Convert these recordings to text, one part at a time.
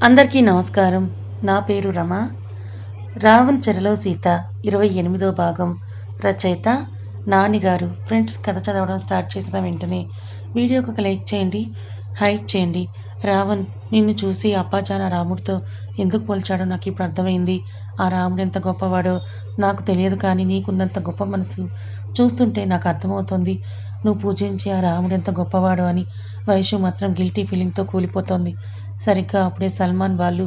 అందరికీ నమస్కారం. నా పేరు రమ. రావణ్ చెరలో సీత ఇరవై ఎనిమిదో భాగం. రచయిత నానిగారు ఫ్రెండ్స్ కథ చదవడం స్టార్ట్ చేసిన వెంటనే వీడియోకి ఒక లైక్ చేయండి హైప్ చేయండి. రావణ్ నిన్ను చూసి అప్పాచాన రాముడితో ఎందుకు పోల్చాడో నాకు ఇప్పుడు అర్థమైంది. ఆ రాముడు ఎంత గొప్పవాడో నాకు తెలియదు కానీ నీకున్నంత గొప్ప మనసు చూస్తుంటే నాకు అర్థమవుతుంది. నువ్వు పూజించే ఆ రాముడు ఎంత గొప్పవాడో అని వైషు మాత్రం గిల్టీ ఫీలింగ్తో కూలిపోతోంది. సరిగ్గా అప్పుడే సల్మాన్ వాళ్ళు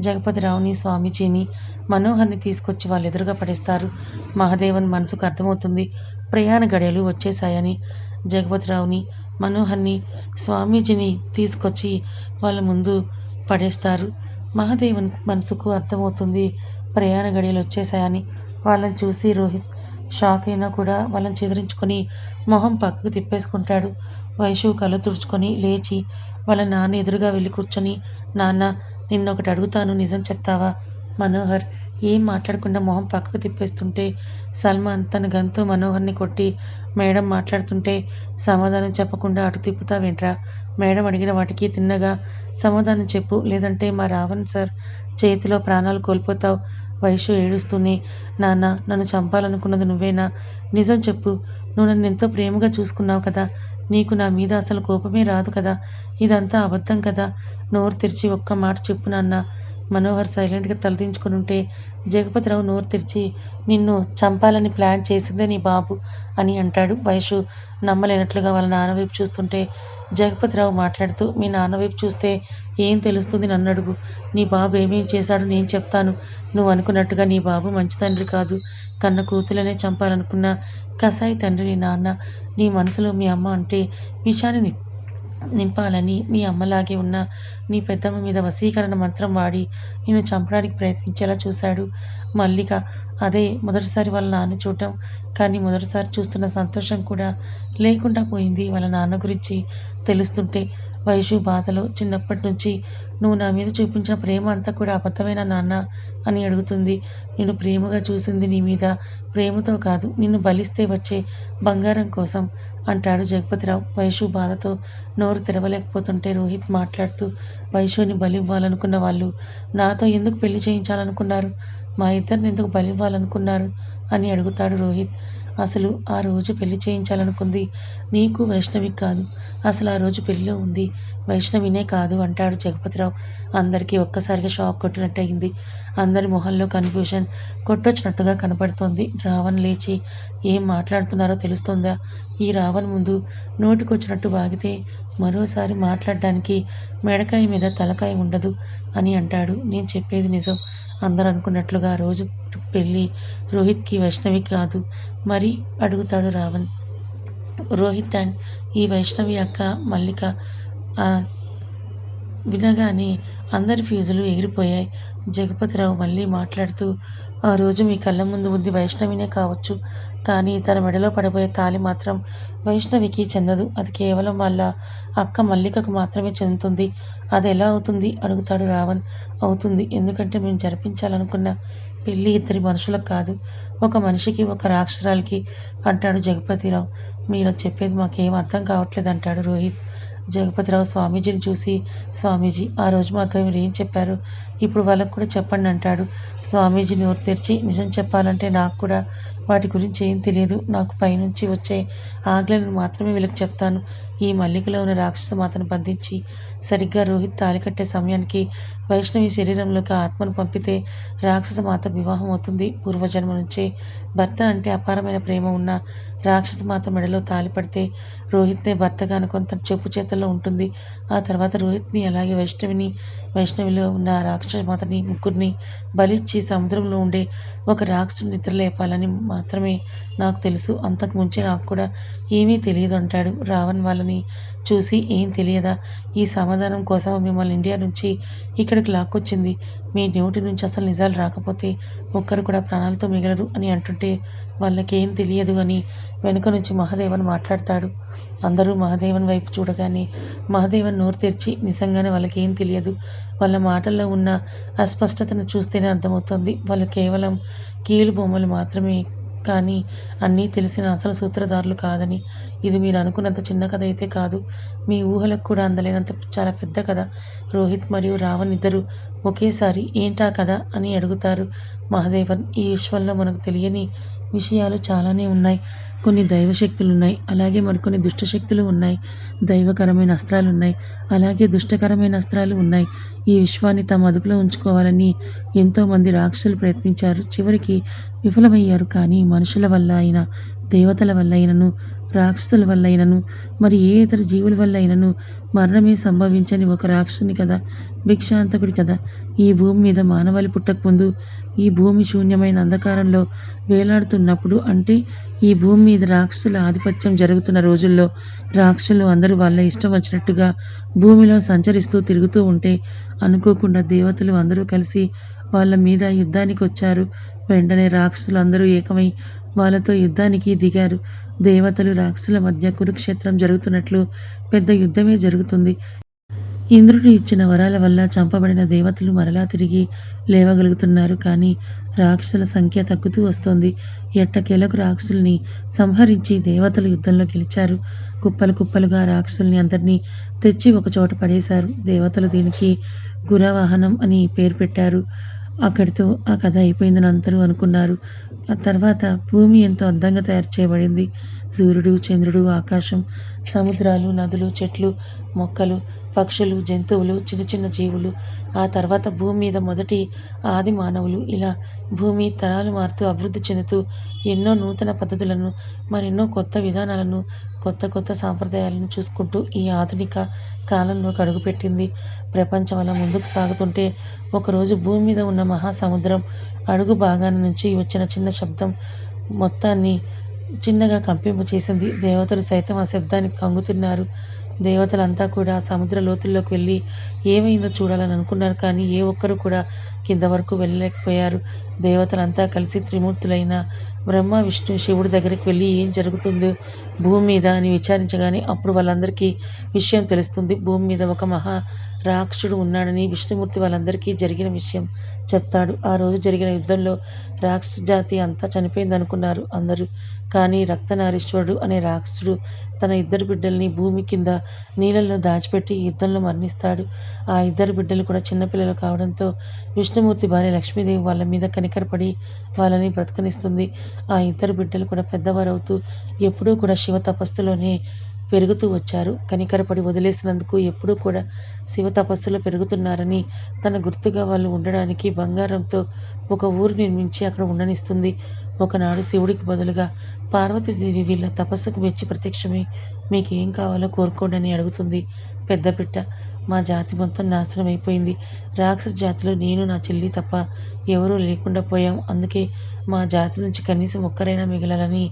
జగపతిరావుని స్వామీజీని మనోహర్ని తీసుకొచ్చి వాళ్ళు ఎదురుగా పడేస్తారు. మహాదేవన్ మనసుకు అర్థమవుతుంది ప్రయాణ గడియలు వచ్చేసాయని జగపతిరావుని మనోహర్ని స్వామీజీని తీసుకొచ్చి వాళ్ళ ముందు పడేస్తారు. మహాదేవన్ మనసుకు అర్థమవుతుంది ప్రయాణ గడియలు వచ్చేసాయని వాళ్ళని చూసి రోహిత్ షాక్ అయినా కూడా వాళ్ళని చెదిరించుకొని మొహం పక్కకు తిప్పేసుకుంటాడు. వైషు కళ్ళు తుడుచుకొని లేచి వాళ్ళ నాన్న ఎదురుగా వెళ్ళి కూర్చొని నాన్న నిన్న ఒకటి అడుగుతాను నిజం చెప్తావా? మనోహర్ ఏం మాట్లాడకుండా మొహం పక్కకు తిప్పేస్తుంటే సల్మాన్ తన గంతో మనోహర్ని కొట్టి మేడం మాట్లాడుతుంటే సమాధానం చెప్పకుండా అటు తిప్పుతావేంట్రా? మేడం అడిగిన వాటికి తిన్నగా సమాధానం చెప్పు లేదంటే మా రావణ్ సార్ చేతిలో ప్రాణాలు కోల్పోతావు. వయసు ఏడుస్తూనే నాన్న నన్ను చంపాలనుకున్నది నువ్వేనా? నిజం చెప్పు నువ్వు నన్ను ఎంతో ప్రేమగా చూసుకున్నావు కదా నీకు నా మీద అసలు కోపమే రాదు కదా? ఇదంతా అబద్ధం కదా? నోరు తెరిచి ఒక్క మాట చెప్పు నాన్న. మనోహర్ సైలెంట్గా తలదించుకుని ఉంటే జగపతిరావు నోరు తెరిచి నిన్ను చంపాలని ప్లాన్ చేసిందే నీ బాబు అని అంటాడు వయసు. నమ్మలేనట్లుగా వాళ్ళ నాన్న వైపు చూస్తుంటే జగపతిరావు మాట్లాడుతూ మీ నాన్న వైపు చూస్తే ఏం తెలుస్తుంది నన్ను అడుగు నీ బాబు ఏమేం చేశాడో నేను చెప్తాను. నువ్వు అనుకున్నట్టుగా నీ బాబు మంచి తండ్రి కాదు. కన్న కూతులనే చంపాలనుకున్న కసాయి తండ్రి నీ నాన్న నీ మనసులో మీ అమ్మ అంటే విషాన్ని నింపాలని మీ అమ్మలాగే ఉన్న నీ పెద్దమ్మ మీద వశీకరణ మంత్రం వాడి నిన్ను చంపడానికి ప్రయత్నించేలా చూశాడు. మల్లిక అదే మొదటిసారి వాళ్ళ నాన్న చూడటం కానీ మొదటిసారి చూస్తున్న సంతోషం కూడా లేకుండా పోయింది వాళ్ళ నాన్న గురించి తెలుస్తుంటే వైషు బాధలో చిన్నప్పటి నుంచి నువ్వు నా మీద చూపించిన ప్రేమ అంతా కూడా అబద్ధమైన నాన్న? అని అడుగుతుంది. నేను ప్రేమగా చూసింది నీ మీద. ప్రేమతో కాదు నిన్ను బలిస్తే వచ్చే బంగారం కోసం అంటాడు జగపతిరావు. వైషు బాధతో నోరు తెరవలేకపోతుంటే రోహిత్ మాట్లాడుతూ వైషుని బలివ్వాలనుకున్న వాళ్ళు నాతో ఎందుకు పెళ్ళి చేయించాలనుకున్నారు? మా ఇద్దరిని ఎందుకు బలివ్వాలనుకున్నారు? అని అడుగుతాడు రోహిత్. అసలు ఆ రోజు పెళ్ళి చేయించాలనుకుంది. నీకు వైష్ణవి కాదు. అసలు ఆ రోజు పెళ్ళిలో ఉంది. వైష్ణవినే కాదు అంటాడు జగపతిరావు. అందరికీ ఒక్కసారిగా షాక్ కొట్టినట్టయింది. అందరి మొహల్లో కన్ఫ్యూషన్ కొట్టొచ్చినట్టుగా కనపడుతోంది. రావణ్ లేచి ఏం మాట్లాడుతున్నారో తెలుస్తుందా? ఈ రావణ్ ముందు నోటికొచ్చినట్టు వాగితే మరోసారి మాట్లాడడానికి మెడకాయ మీద తలకాయ ఉండదు అని అంటాడు. నేను చెప్పేది నిజం. అందరూ అనుకున్నట్లుగా ఆ రోజు పెళ్ళి రోహిత్కి వైష్ణవి కాదు మరి అడుగుతాడు రావణ్. రోహిత్ అండ్ ఈ వైష్ణవి అక్క మల్లిక వినగానే అందరి ఫీజులు ఎగిరిపోయాయి. జగపతిరావు మళ్ళీ మాట్లాడుతూ ఆ రోజు మీ కళ్ళ ముందు ఉంది వైష్ణవినే కావచ్చు కానీ తన మెడలో పడబోయే తాలి మాత్రం వైష్ణవికి చెందదు. అది కేవలం వాళ్ళ అక్క మల్లికకు మాత్రమే చెందుతుంది. అది ఎలా అవుతుంది? అడుగుతాడు రావణ్. అవుతుంది. ఎందుకంటే మేము జరిపించాలనుకున్న పెళ్ళి ఇద్దరి మనుషులకు కాదు ఒక మనిషికి ఒక రాక్షసురాలకి అంటాడు జగపతిరావు. మీరు చెప్పేది మాకేం అర్థం కావట్లేదు అంటాడు రోహిత్. జగపతిరావు స్వామీజీని చూసి స్వామీజీ ఆ రోజు మాతో మీరు ఏం చెప్పారు? ఇప్పుడు వాళ్ళకు కూడా చెప్పండి అంటాడు. స్వామీజీ నోరు తెరిచి నిజం చెప్పాలంటే నాకు కూడా వాటి గురించి ఏం తెలియదు. నాకు పైనుంచి వచ్చే ఆజ్ఞలను మాత్రమే వీళ్ళకి చెప్తాను. ఈ మల్లికలో ఉన్న రాక్షస మాతను బంధించి సరిగ్గా రోహిత్ తాలి కట్టే సమయానికి వైష్ణవి శరీరంలోకి ఆత్మను పంపితే రాక్షస మాత వివాహం అవుతుంది. పూర్వజన్మ నుంచే భర్త అంటే అపారమైన ప్రేమ ఉన్న రాక్షస మాత మెడలో తాలి పడితే రోహిత్నే భర్తగా అనుకొని తన చెప్పు చేతుల్లో ఉంటుంది. ఆ తర్వాత రోహిత్ని అలాగే వైష్ణవిని వైష్ణవిలో ఉన్న రాక్షస మాతని ముగ్గురిని బలిచ్చి సముద్రంలో ఉండే ఒక రాక్షసుని నిద్రలేపాలని మాత్రమే నాకు తెలుసు. అంతకు ముంచే నాకు కూడా ఏమీ తెలియదు అంటాడు. రావణ్ వాళ్ళని చూసి ఏం తెలియదా? ఈ సమాధానం కోసం మిమ్మల్ని ఇండియా నుంచి ఇక్కడికి లాక్కొచ్చింది. మీ డ్యూటీ నుంచి అసలు నిజాలు రాకపోతే ఒక్కరు కూడా ప్రాణాలతో మిగలరు అని అంటుంటే వాళ్ళకేం తెలియదు అని వెనుక నుంచి మహాదేవన్ మాట్లాడతాడు. అందరూ మహాదేవన్ వైపు చూడగానే మహాదేవన్ నోరు తెరిచి నిజంగానే వాళ్ళకేం తెలియదు. వాళ్ళ మాటల్లో ఉన్న అస్పష్టతను చూస్తేనే అర్థమవుతుంది. వాళ్ళు కేవలం కీలు బొమ్మలు మాత్రమే కానీ అన్నీ తెలిసిన అసలు సూత్రధారులు కాదని. ఇది మీరు అనుకున్నంత చిన్న కథ అయితే కాదు. మీ ఊహలకు కూడా అందలేనంత చాలా పెద్ద కథ. రోహిత్ మరియు రావణ్ ఇద్దరు ఒకేసారి ఏంటా కథ అని అడుగుతారు. మహదేవన్ ఈ విశ్వంలో మనకు తెలియని విషయాలు చాలానే ఉన్నాయి. కొన్ని దైవశక్తులు ఉన్నాయి అలాగే మరికొన్ని దుష్టశక్తులు ఉన్నాయి దైవకరమైన అస్త్రాలు ఉన్నాయి అలాగే దుష్టకరమైన అస్త్రాలు ఉన్నాయి. ఈ విశ్వాన్ని తమ అదుపులో ఉంచుకోవాలని ఎంతోమంది రాక్షసులు ప్రయత్నించారు. చివరికి విఫలమయ్యారు కానీ మనుషుల వల్ల అయినా దేవతల వల్ల అయినను రాక్షసుల వల్ల అయినను మరి ఏ ఇతర జీవుల వల్ల అయినను మరణమే సంభవించని ఒక రాక్షసుని కదా భిక్షాంతకుడి కదా. ఈ భూమి మీద మానవాళి పుట్టకముందు ఈ భూమి శూన్యమైన అంధకారంలో వేలాడుతున్నప్పుడు అంటే ఈ భూమి మీద రాక్షసుల ఆధిపత్యం జరుగుతున్న రోజుల్లో రాక్షసులు అందరూ వాళ్ళ ఇష్టం వచ్చినట్టుగా భూమిలో సంచరిస్తూ తిరుగుతూ ఉంటే అనుకోకుండా దేవతలు అందరూ కలిసి వాళ్ళ మీద యుద్ధానికి వచ్చారు. వెంటనే రాక్షసులు అందరూ ఏకమై వాళ్ళతో యుద్ధానికి దిగారు. దేవతలు రాక్షసుల మధ్య కురుక్షేత్రం జరుగుతున్నట్లు పెద్ద యుద్ధమే జరుగుతుంది. ఇంద్రుడు ఇచ్చిన వరాల వల్ల చంపబడిన దేవతలు మరలా తిరిగి లేవగలుగుతున్నారు. కానీ రాక్షసుల సంఖ్య తగ్గుతూ వస్తోంది. ఎట్టకేలకు రాక్షసుల్ని సంహరించి దేవతలు యుద్ధంలో గెలిచారు. కుప్పలు కుప్పలుగా రాక్షసుల్ని అందరినీ తెచ్చి ఒకచోట పడేశారు. దేవతలు దీనికి గురవాహనం అని పేరు పెట్టారు. అక్కడితో ఆ కథ అయిపోయిందని అందరూ అనుకున్నారు. ఆ తర్వాత భూమి ఎంతో అందంగా తయారు చేయబడింది. సూర్యుడు చంద్రుడు ఆకాశం సముద్రాలు నదులు చెట్లు మొక్కలు పక్షులు జంతువులు చిన్న చిన్న జీవులు ఆ తర్వాత భూమి మీద మొదటి ఆది మానవులు. ఇలా భూమి తరాలు మారుతూ అభివృద్ధి చెందుతూ ఎన్నో నూతన పద్ధతులను మరెన్నో కొత్త విధానాలను కొత్త కొత్త సాంప్రదాయాలను చూసుకుంటూ ఈ ఆధునిక కాలంలోకి అడుగుపెట్టింది. ప్రపంచం అలా ముందుకు సాగుతుంటే ఒకరోజు భూమి మీద ఉన్న మహాసముద్రం అడుగు భాగాన నుంచి వచ్చిన చిన్న శబ్దం మొత్తాన్ని చిన్నగా కంపింపు చేసింది. దేవతలు సైతం ఆ శబ్దానికి కంగుతున్నారు దేవతలంతా కూడా సముద్ర లోతుల్లోకి వెళ్ళి ఏమైందో చూడాలని అనుకున్నారు కానీ ఏ ఒక్కరు కూడా కింద వరకు వెళ్ళలేకపోయారు. దేవతలంతా కలిసి త్రిమూర్తులైన బ్రహ్మ విష్ణు శివుడి దగ్గరికి వెళ్ళి ఏం జరుగుతుందో భూమి మీద అని విచారించగానే అప్పుడు వాళ్ళందరికీ విషయం తెలుస్తుంది. భూమి మీద ఒక మహా రాక్షసుడు ఉన్నాడని విష్ణుమూర్తి వాళ్ళందరికీ జరిగిన విషయం చెప్తాడు. ఆ రోజు జరిగిన యుద్ధంలో రాక్షస జాతి అంతా చనిపోయింది అనుకున్నారు అందరూ కానీ రక్తనారీశ్వరుడు అనే రాక్షసుడు తన ఇద్దరు బిడ్డల్ని భూమి కింద నీళ్ళల్లో దాచిపెట్టి యుద్ధంలో మరణిస్తాడు. ఆ ఇద్దరు బిడ్డలు కూడా చిన్నపిల్లలు కావడంతో విష్ణుమూర్తి భార్య లక్ష్మీదేవి వాళ్ళ మీద కనికరపడి వాళ్ళని బ్రతకనిస్తుంది. ఆ ఇద్దరు బిడ్డలు కూడా పెద్దవారవుతూ ఎప్పుడూ కూడా శివ తపస్సులోనే పెరుగుతూ వచ్చారు. కనికరపడి వదిలేసినందుకు ఎప్పుడూ కూడా శివ తపస్సులో పెరుగుతున్నారని తన గుర్తుగా వాళ్ళు ఉండడానికి బంగారంతో ఒక ఊరు నిర్మించి అక్కడ ఉండనిస్తుంది. ఒకనాడు శివుడికి బదులుగా పార్వతీదేవి వీళ్ళ తపస్సుకు మెచ్చి ప్రత్యక్షమై మీకు ఏం కావాలో కోరుకోండి అని అడుగుతుంది పెద్ద బిడ్డ మా జాతి మొత్తం నాశనం అయిపోయింది. రాక్షస జాతిలో నేను నా చెల్లి తప్ప ఎవరూ లేకుండా పోయాం. అందుకే మా జాతి నుంచి కనీసం ఒక్కరైనా మిగలాలని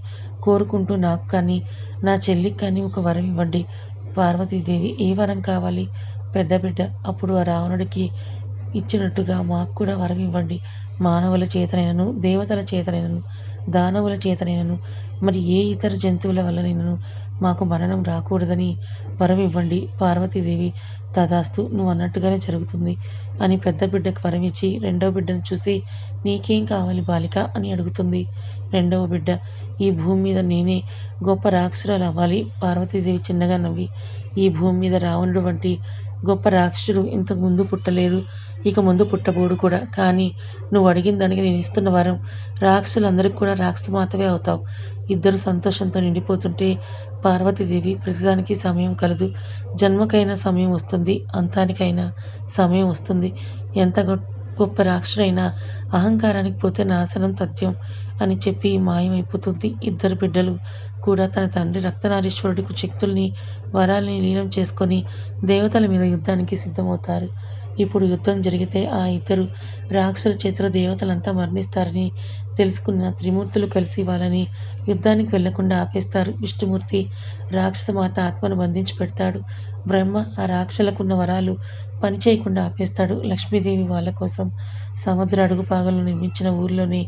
కోరుకుంటూ నాకు కానీ నా చెల్లికి కానీ ఒక వరం ఇవ్వండి. పార్వతీదేవి ఏ వరం కావాలి? పెద్ద బిడ్డ అప్పుడు ఆ రావణుడికి ఇచ్చినట్టుగా మాకు కూడా వరం ఇవ్వండి. మానవుల చేతనైనను దేవతల చేతనైనను దానవుల చేతనైనను మరి ఏ ఇతర జంతువుల వల్లనైనను మాకు మరణం రాకూడదని వరం ఇవ్వండి. పార్వతీదేవి తదాస్తు నువ్వు అన్నట్టుగానే జరుగుతుంది అని పెద్ద బిడ్డకు వరం ఇచ్చి రెండవ బిడ్డను చూసి నీకేం కావాలి బాలిక అని అడుగుతుంది. రెండవ బిడ్డ ఈ భూమి మీద నేనే గొప్ప రాక్షసురాలు అవ్వాలి. పార్వతీదేవి చిన్నగా నవ్వి ఈ భూమి మీద రావణుడు వంటి గొప్ప రాక్షసుడు ఇంతకు ముందు పుట్టలేరు. ఇక ముందు పుట్టబోడు కూడా. కానీ నువ్వు అడిగిన దానికి నేను ఇస్తున్న వరం రాక్షసులందరికీ కూడా రాక్షస మాతవే అవుతావు. ఇద్దరు సంతోషంతో నిండిపోతుంటే పార్వతీదేవి ప్రతిదానికి సమయం కలదు. జన్మకైనా సమయం వస్తుంది అంతానికైనా సమయం వస్తుంది. ఎంత గొప్ప రాక్షసుడైనా అహంకారానికి పోతే నాశనం తథ్యం అని చెప్పి మాయమైపోతుంది. ఇద్దరు బిడ్డలు కూడా తన తండ్రి రక్తనారీశ్వరుడికి శక్తుల్ని వరాల్ని లీనం చేసుకొని దేవతల మీద యుద్ధానికి సిద్ధమవుతారు. ఇప్పుడు యుద్ధం జరిగితే ఆ ఇద్దరు రాక్షసుల చేతిలో దేవతలంతా మరణిస్తారని తెలుసుకున్న త్రిమూర్తులు కలిసి వాళ్ళని యుద్ధానికి వెళ్ళకుండా ఆపేస్తారు. విష్ణుమూర్తి రాక్షసమాత ఆత్మను బంధించి పెడతాడు. బ్రహ్మ ఆ రాక్షసులకున్న వరాలు పని చేయకుండా ఆపేస్తాడు లక్ష్మీదేవి వాళ్ళ కోసం. సముద్ర అడుగుపాగలు నిర్మించిన ఊరిలోనే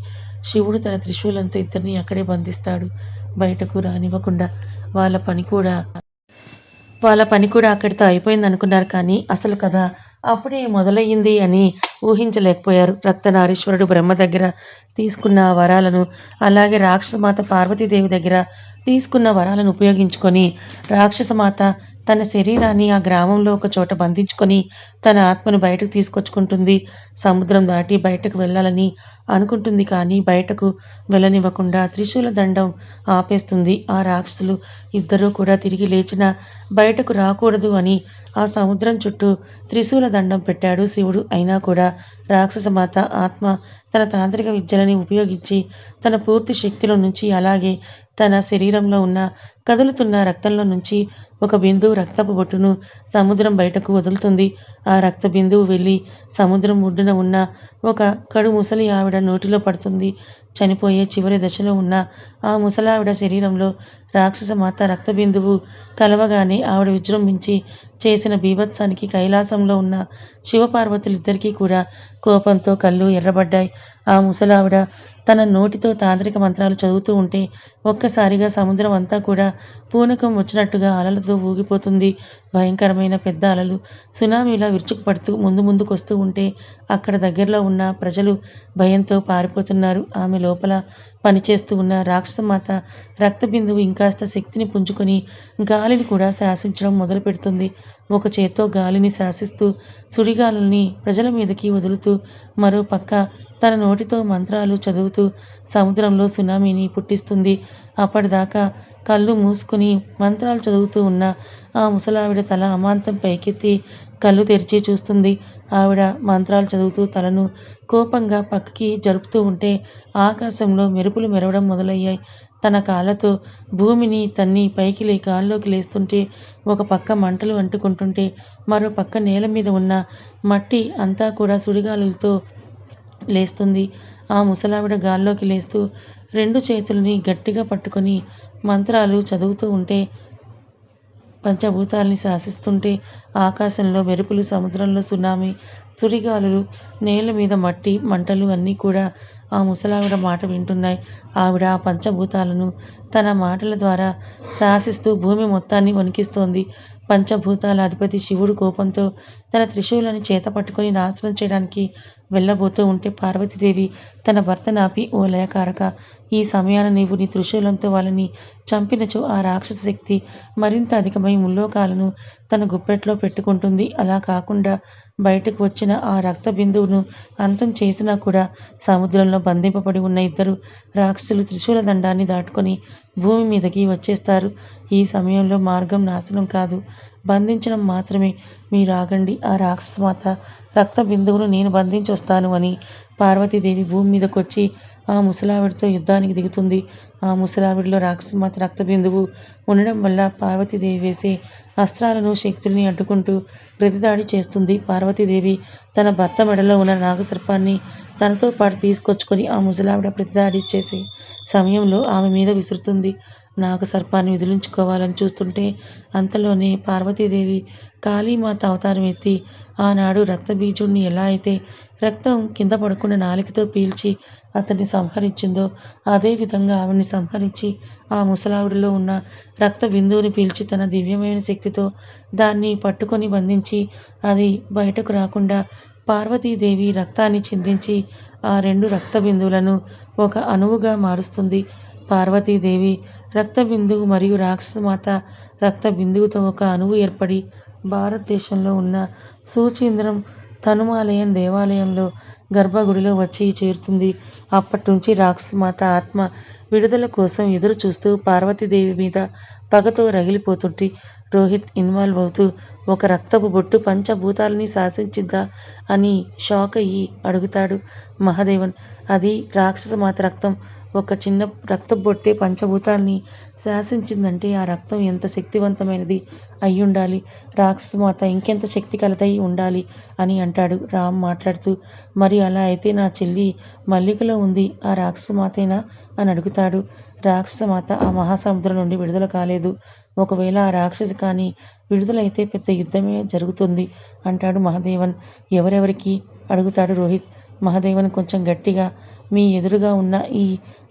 శివుడు తన త్రిశూలంతో ఇద్దరిని అక్కడే బంధిస్తాడు. బయటకు రానివ్వకుండా వాళ్ళ పని కూడా వాళ్ళ పని కూడా అక్కడితో అయిపోయింది అనుకున్నారు కానీ అసలు కదా అప్పుడే మొదలయ్యింది అని ఊహించలేకపోయారు. రక్తనారీశ్వరుడు బ్రహ్మ దగ్గర తీసుకున్న వరాలను అలాగే రాక్షసమాత పార్వతీదేవి దగ్గర తీసుకున్న వరాలను ఉపయోగించుకొని రాక్షసమాత తన శరీరాన్ని ఆ గ్రామంలో ఒక చోట బంధించుకొని తన ఆత్మను బయటకు తీసుకొచ్చుకుంటుంది. సముద్రం దాటి బయటకు వెళ్ళాలని అనుకుంటుంది కానీ బయటకు వెళ్ళనివ్వకుండా త్రిశూల దండం ఆపేస్తుంది. ఆ రాక్షసులు ఇద్దరూ కూడా తిరిగి లేచిన బయటకు రాకూడదు అని ఆ సముద్రం చుట్టూ త్రిశూల దండం పెట్టాడు శివుడు. అయినా కూడా రాక్షస మాత ఆత్మ తన తాంత్రిక విద్యలని ఉపయోగించి తన పూర్తి శక్తిలో నుంచి అలాగే తన శరీరంలో ఉన్న కదులుతున్న రక్తంలో నుంచి ఒక బిందువు రక్తపు బొట్టును సముద్రం బయటకు వదులుతుంది. ఆ రక్త బిందువు వెళ్ళి సముద్రం ఒడ్డున ఉన్న ఒక కడు ముసలి ఆవిడ నోటిలో పడుతుంది. చనిపోయే చివరి దశలో ఉన్న ఆ ముసలావిడ శరీరంలో రాక్షస మాత రక్త బిందువు కలవగానే ఆవిడ విజృంభించి చేసిన బీభత్సానికి కైలాసంలో ఉన్న శివపార్వతులిద్దరికీ కూడా కోపంతో కళ్ళు ఎర్రబడ్డాయి. ఆ ముసలావిడ తన నోటితో తాంత్రిక మంత్రాలు చదువుతూ ఉంటే ఒక్కసారిగా సముద్రం అంతా కూడా పూనకం వచ్చినట్టుగా అలలతో ఊగిపోతుంది. భయంకరమైన పెద్ద అలలు సునామీలా విరుచుకుపడుతూ ముందు ముందుకు వస్తూ ఉంటే అక్కడ దగ్గరలో ఉన్న ప్రజలు భయంతో పారిపోతున్నారు. ఆమె లోపల పనిచేస్తూ ఉన్న రాక్షసమాత రక్తబిందువు ఇంకాస్త శక్తిని పుంజుకొని గాలిని కూడా శాసించడం మొదలు పెడుతుంది ఒక చేత్తో గాలిని శాసిస్తూ సుడిగాలుల్ని ప్రజల మీదకి వదులుతూ మరో పక్క తన నోటితో మంత్రాలు చదువుతూ సముద్రంలో సునామీని పుట్టిస్తుంది. అప్పటిదాకా కళ్ళు మూసుకుని మంత్రాలు చదువుతూ ఉన్న ఆ ముసలావిడ తల అమాంతం పైకెత్తి కళ్ళు తెరిచి చూస్తుంది. ఆవిడ మంత్రాలు చదువుతూ తలను కోపంగా పక్కకి జరుపుతూ ఉంటే ఆకాశంలో మెరుపులు మెరవడం మొదలయ్యాయి. తన కాళ్ళతో భూమిని తన్ని పైకి లే కాల్లోకి లేస్తుంటే ఒక పక్క మంటలు అంటుకుంటుంటే మరో పక్క నేల మీద ఉన్న మట్టి అంతా కూడా సుడిగాలులతో లేస్తుంది. ఆ ముసలావిడ గాల్లోకి లేస్తూ రెండు చేతుల్ని గట్టిగా పట్టుకొని మంత్రాలు చదువుతూ ఉంటే పంచభూతాల్ని శాసిస్తుంటే ఆకాశంలో మెరుపులు సముద్రంలో సునామీ సుడిగాలులు నేల మీద మట్టి మంటలు అన్నీ కూడా ఆ ముసలావిడ మాట వింటున్నాయి. ఆవిడ ఆ పంచభూతాలను తన మాటల ద్వారా శాసిస్తూ భూమి మొత్తాన్ని వణికిస్తోంది. పంచభూతాల అధిపతి శివుడు కోపంతో తన త్రిశూలను చేత పట్టుకొని నాశనం చేయడానికి వెళ్ళబోతూ ఉంటే పార్వతీదేవి తన భర్త నాపి ఓ లయకారక ఈ సమయాన నీవు నీ త్రిశూలంతో వాళ్ళని చంపినచో ఆ రాక్షస శక్తి మరింత అధికమై ముల్లోకాలను తన గుప్పెట్లో పెట్టుకుంటుంది. అలా కాకుండా బయటకు వచ్చిన ఆ రక్త బిందువును అంతం చేసినా కూడా సముద్రంలో బంధింపబడి ఉన్న ఇద్దరు రాక్షసులు త్రిశూల దండాన్ని దాటుకొని భూమి మీదకి వచ్చేస్తారు. ఈ సమయంలో మార్గం నాశనం కాదు. బంధించడం మాత్రమే. మీరు ఆగండి. ఆ రాక్షసమాత రక్త బిందువును నేను బంధించి వస్తాను అని పార్వతీదేవి భూమి మీదకొచ్చి ఆ ముసలావిడితో యుద్ధానికి దిగుతుంది. ఆ ముసలావిడిలో రాక్షసమాత రక్త బిందువు ఉండడం వల్ల పార్వతీదేవి వేసే అస్త్రాలను శక్తుల్ని అడ్డుకుంటూ ప్రతిదాడి చేస్తుంది. పార్వతీదేవి తన భర్త మెడలో ఉన్న నాగసర్పాన్ని తనతో పాటు తీసుకొచ్చుకొని ఆ ముసలావిడ ప్రతిదాడి చేసే సమయంలో ఆమె మీద విసురుతుంది. నాగసర్పాన్ని విదిలించుకోవాలని చూస్తుంటే అంతలోనే పార్వతీదేవి కాళీమాత అవతారం ఎత్తి ఆనాడు రక్తబీజుణ్ణి ఎలా అయితే రక్తం కింద పడకుండా నాలికతో పీల్చి అతన్ని సంహరించిందో అదే విధంగా ఆవిడ్ని సంహరించి ఆ ముసలావిడిలో ఉన్న రక్త బిందువుని పీల్చి తన దివ్యమైన శక్తితో దాన్ని పట్టుకొని బంధించి అది బయటకు రాకుండా పార్వతీదేవి రక్తాన్ని చిందించి ఆ రెండు రక్త బిందువులను ఒక అణువుగా మారుస్తుంది. పార్వతీదేవి రక్త బిందువు మరియు రాక్షసమాత రక్త బిందువుతో ఒక అణువు ఏర్పడి భారతదేశంలో ఉన్న సూచీంద్రం తనుమాలయం దేవాలయంలో గర్భగుడిలో వచ్చి చేరుతుంది. అప్పటి నుంచి రాక్షసమాత ఆత్మ విడుదల కోసం ఎదురు చూస్తూ పార్వతీదేవి మీద పగతో రగిలిపోతుంటే రోహిత్ ఇన్వాల్వ్ అవుతూ ఒక రక్తపు బొట్టు పంచభూతాలని శాసించిద్దా అని షాక్ అయ్యి అడుగుతాడు మహాదేవన్. అది రాక్షసమాత రక్తం ఒక చిన్న రక్తపు బొట్టే పంచభూతాల్ని శాసించిందంటే ఆ రక్తం ఎంత శక్తివంతమైనది అయ్యుండాలి. రాక్షసమాత ఇంకెంత శక్తి కలదై ఉండాలి అని అంటాడు రామ్ మాట్లాడుతూ. మరి అలా అయితే నా చెల్లి మల్లికలో ఉంది ఆ రాక్షసమాతేనా అని అడుగుతాడు. రాక్షసమాత ఆ మహాసముద్రం నుండి విడుదల కాలేదు. ఒకవేళ ఆ రాక్షసి కానీ విడుదలైతే పెద్ద యుద్ధమే జరుగుతుంది అంటాడు మహాదేవన్. ఎవరెవరికి? అడుగుతాడు రోహిత్. మహాదేవన్ కొంచెం గట్టిగా మీ ఎదురుగా ఉన్న ఈ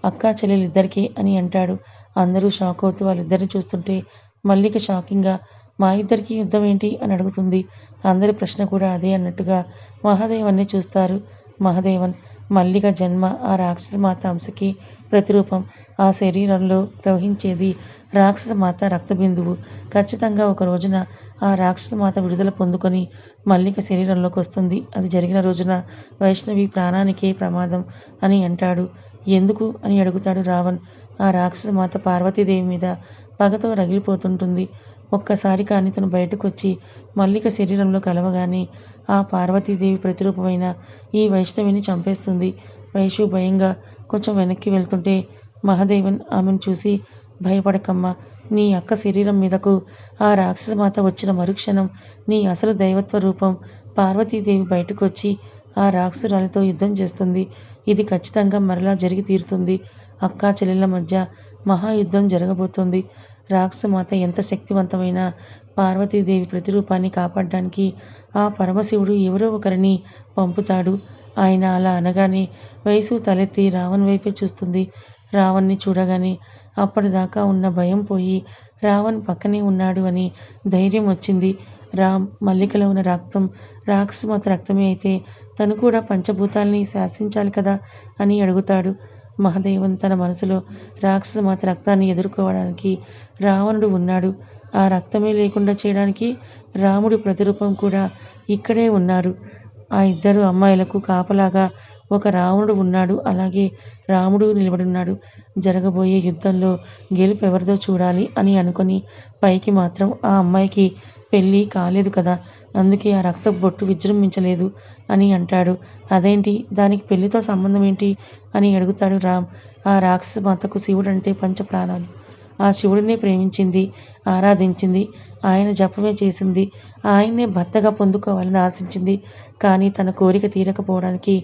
అక్కా చెల్లెలిద్దరికీ అని అంటాడు. అందరూ షాక్ అవుతూ వాళ్ళిద్దరిని చూస్తుంటే మల్లిక షాకింగ్గా మా ఇద్దరికి యుద్ధం ఏంటి? అని అడుగుతుంది. అందరి ప్రశ్న కూడా అదే అన్నట్టుగా మహాదేవన్ని చూస్తారు. మహాదేవన్ మల్లిక జన్మ. ఆ రాక్షస మాత అంశకి ప్రతిరూపం. ఆ శరీరంలో ప్రవహించేది రాక్షస మాత రక్తబిందువు. ఖచ్చితంగా ఒక రోజున ఆ రాక్షస మాత విడుదల పొందుకొని మల్లిక శరీరంలోకి వస్తుంది. అది జరిగిన రోజున వైష్ణవి ప్రాణానికే ప్రమాదం అని అంటాడు. ఎందుకు అని అడుగుతాడు రావణ్. ఆ రాక్షస మాత పార్వతీదేవి మీద పగతో రగిలిపోతుంటుంది. ఒక్కసారి కానీ తను బయటకు వచ్చి మల్లిక శరీరంలో కలవగానే ఆ పార్వతీదేవి ప్రతిరూపమైన ఈ వైష్ణవిని చంపేస్తుంది. వైషు భయంగా కొంచెం వెనక్కి వెళ్తుంటే మహాదేవన్ ఆమెను చూసి భయపడకమ్మా నీ అక్క శరీరం మీదకు ఆ రాక్షసమాత వచ్చిన మరుక్షణం నీ అసలు దైవత్వ రూపం పార్వతీదేవి బయటకు వచ్చి ఆ రాక్షసురాలితో యుద్ధం చేస్తుంది. ఇది ఖచ్చితంగా మరలా జరిగి తీరుతుంది. అక్కా చెల్లెళ్ళ మధ్య మహాయుద్ధం జరగబోతోంది. రాక్షసమాత ఎంత శక్తివంతమైన పార్వతీదేవి ప్రతిరూపాన్ని కాపాడడానికి ఆ పరమశివుడు ఎవరో ఒకరిని పంపుతాడు. ఆయన అలా అనగానే వయసు తలెత్తి రావణ్ వైపే చూస్తుంది. రావణ్ణి చూడగానే అప్పటిదాకా ఉన్న భయం పోయి రావణ్ పక్కనే ఉన్నాడు అని ధైర్యం వచ్చింది. రామ్ మల్లికలో ఉన్న రక్తం రాక్షసమాత రక్తమే అయితే తను కూడా పంచభూతాల్ని శాసించాలి కదా అని అడుగుతాడు. మహదేవన్ తన మనసులో రాక్షసమాత రక్తాన్ని ఎదుర్కోవడానికి రావణుడు ఉన్నాడు. ఆ రక్తమే లేకుండా చేయడానికి రాముడి ప్రతిరూపం కూడా ఇక్కడే ఉన్నాడు ఆ ఇద్దరు అమ్మాయిలకు కాపలాగా ఒక రావణుడు ఉన్నాడు. అలాగే రాముడు నిలబడున్నాడు జరగబోయే యుద్ధంలో గెలుపు ఎవరిదో చూడాలి అని అనుకొని పైకి మాత్రం ఆ అమ్మాయికి పెళ్ళి కాలేదు కదా అందుకే ఆ రక్త బొట్టు విజృంభించలేదు అని అంటాడు. అదేంటి? దానికి పెళ్ళితో సంబంధం ఏంటి? అని అడుగుతాడు రామ్. ఆ రాక్షస మాతకు శివుడంటే పంచ ప్రాణాలు ఆ శివుడినే ప్రేమించింది ఆరాధించింది ఆయన జపమే చేసింది ఆయన్నే భర్తగా పొందుకోవాలని ఆశించింది. కానీ తన కోరిక తీరకపోవడానికి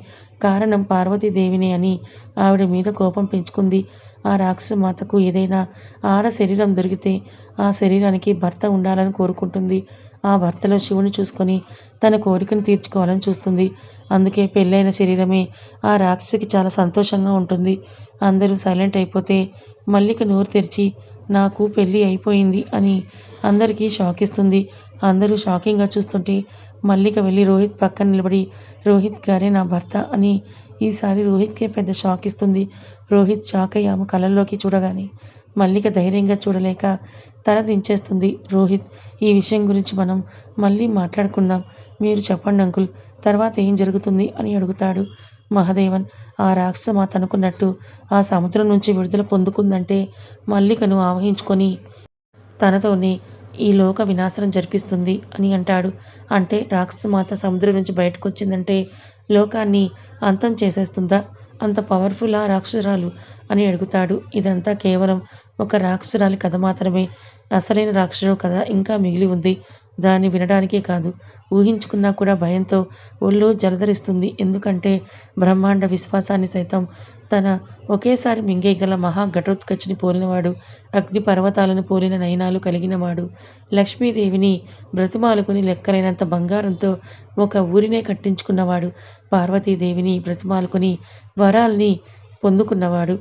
కారణం పార్వతీదేవిని అని ఆవిడ మీద కోపం పెంచుకుంది. ఆ రాక్షస మాతకు ఏదైనా ఆడ శరీరం దొరికితే ఆ శరీరానికి భర్త ఉండాలని కోరుకుంటుంది. ఆ భర్తలో శివుని చూసుకొని తన కోరికను తీర్చుకోవాలని చూస్తుంది. అందుకే పెళ్ళైన శరీరమే ఆ రాక్షసికి చాలా సంతోషంగా ఉంటుంది. అందరూ సైలెంట్ అయిపోతే మల్లిక నోరు తెరిచి నాకు పెళ్ళి అయిపోయింది అని అందరికీ షాక్ ఇస్తుంది అందరూ షాకింగ్గా చూస్తుంటే మల్లిక వెళ్ళి రోహిత్ పక్కన నిలబడి రోహిత్ గారే నా భర్త అని ఈసారి రోహిత్కే పెద్ద షాక్ ఇస్తుంది రోహిత్ షాక్ అయ్యి ఆమె కళ్ళల్లోకి చూడగానే మల్లిక ధైర్యంగా చూడలేక తల దించేస్తుంది. రోహిత్ ఈ విషయం గురించి మనం మళ్ళీ మాట్లాడుకుందాం. మీరు చెప్పండి అంకుల్ తర్వాత ఏం జరుగుతుంది అని అడుగుతాడు. మహదేవన్ ఆ రాక్షస అనుకున్నట్టు ఆ సముద్రం నుంచి విడుదల పొందుకుందంటే మల్లికను ఆవహించుకొని తనతోనే ఈ లోక వినాశనం జరిపిస్తుంది అని అంటాడు. అంటే రాక్షసమాత సముద్రం నుంచి బయటకు వచ్చిందంటే లోకాన్ని అంతం చేసేస్తుందా? అంత పవర్ఫుల్ ఆ రాక్షసురాలు అని అడుగుతాడు. ఇదంతా కేవలం ఒక రాక్షసురాలి కథ మాత్రమే. అసలైన రాక్షసుడు కథ ఇంకా మిగిలి ఉంది. దాన్ని వినడానికే కాదు. ఊహించుకున్నా కూడా భయంతో ఒళ్ళు జలధరిస్తుంది. ఎందుకంటే బ్రహ్మాండ విశ్వాసాన్ని సైతం తన ఒకేసారి మింగేయగల మహా ఘటోత్కచుని పోలినవాడు అగ్ని పర్వతాలను పోలిన నయనాలు కలిగినవాడు లక్ష్మీదేవిని బ్రతిమాలుకుని లెక్కలైనంత బంగారంతో ఒక ఊరినే కట్టించుకున్నవాడు పార్వతీదేవిని బ్రతిమాలుకుని వరాల్ని పొందుకున్నవాడు.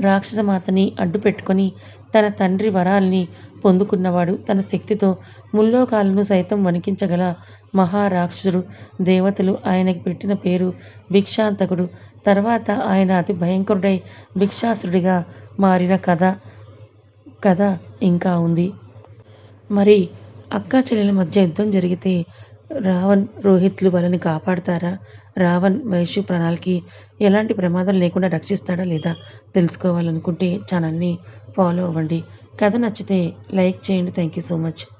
రాక్షస మాతని అడ్డు పెట్టుకొని తన తండ్రి వరాల్ని పొందుకున్నవాడు తన శక్తితో ముల్లోకాలను సైతం వణికించగల మహారాక్షసుడు దేవతలు ఆయనకి పెట్టిన పేరు భిక్షాంతకుడు. తర్వాత ఆయన అతి భయంకరుడై భిక్షాసురుడిగా మారిన కథ కథ ఇంకా ఉంది. మరి అక్కా చెల్లెల మధ్య యుద్ధం జరిగితే రావణ్ రోహిత్లు వాళ్ళని కాపాడతారా? రావణ్ వైశ్యు ప్రాణాలకి ఎలాంటి ప్రమాదం లేకుండా రక్షిస్తాడా లేదా తెలుసుకోవాలనుకుంటే ఛానల్ని ఫాలో అవ్వండి. కథ నచ్చితే లైక్ చేయండి. Thank you so much.